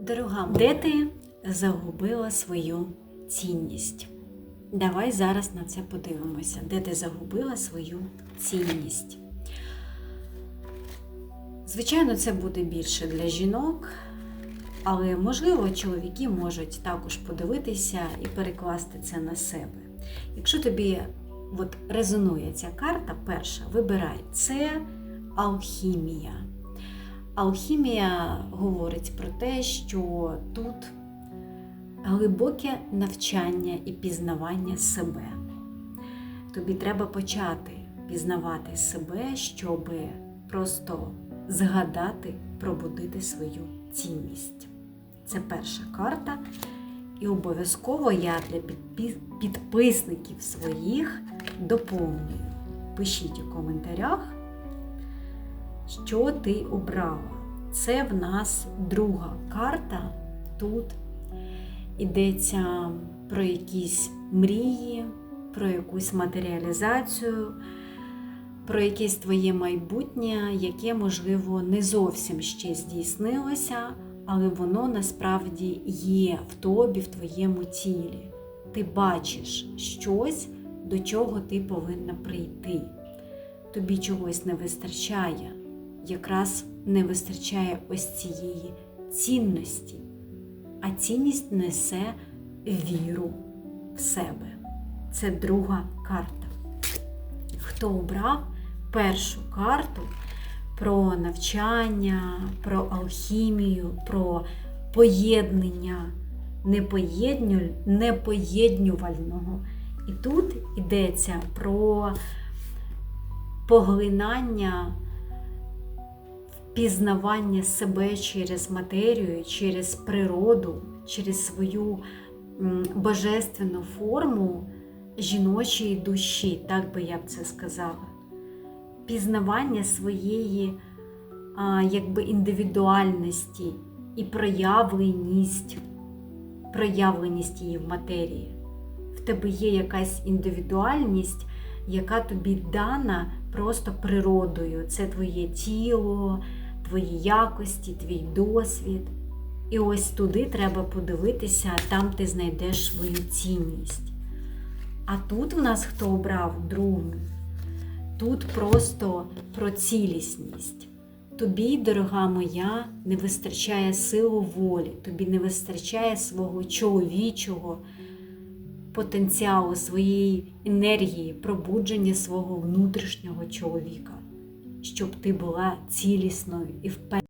Дорога, де ти загубила свою цінність? Давай зараз на це подивимося. Де ти загубила свою цінність? Звичайно, це буде більше для жінок, але можливо чоловіки можуть також подивитися і перекласти це на себе. Якщо тобі от резонує ця карта, перша, вибирай це алхімія. Алхімія говорить про те, що тут глибоке навчання і пізнавання себе. Тобі треба почати пізнавати себе, щоб просто згадати, пробудити свою цінність. Це перша карта. І обов'язково я для підписників своїх доповнюю. Пишіть у коментарях, що ти обрала. Це в нас друга карта. Тут йдеться про якісь мрії, про якусь матеріалізацію, про якесь твоє майбутнє, яке, можливо, не зовсім ще здійснилося, але воно насправді є в тобі, в твоєму тілі. Ти бачиш щось, до чого ти повинна прийти. Тобі чогось не вистачає, якраз не вистачає ось цієї цінності. А цінність несе віру в себе. Це друга карта. Хто обрав першу карту про навчання, про алхімію, про поєднання непоєднювального. І тут йдеться про поглинання, впізнавання себе через матерію, через природу, через свою божественну форму жіночої душі, так би я б це сказала. Пізнавання своєї якби індивідуальності і проявленість, проявленість її в матерії. В тебе є якась індивідуальність, яка тобі дана просто природою. Це твоє тіло, твої якості, твій досвід. І ось туди треба подивитися, там ти знайдеш свою цінність. А тут в нас хто обрав другу? Тут просто про цілісність. Тобі, дорога моя, не вистачає сили волі, тобі не вистачає свого чоловічого потенціалу, своєї енергії, пробудження свого внутрішнього чоловіка, щоб ти була цілісною і впевненою.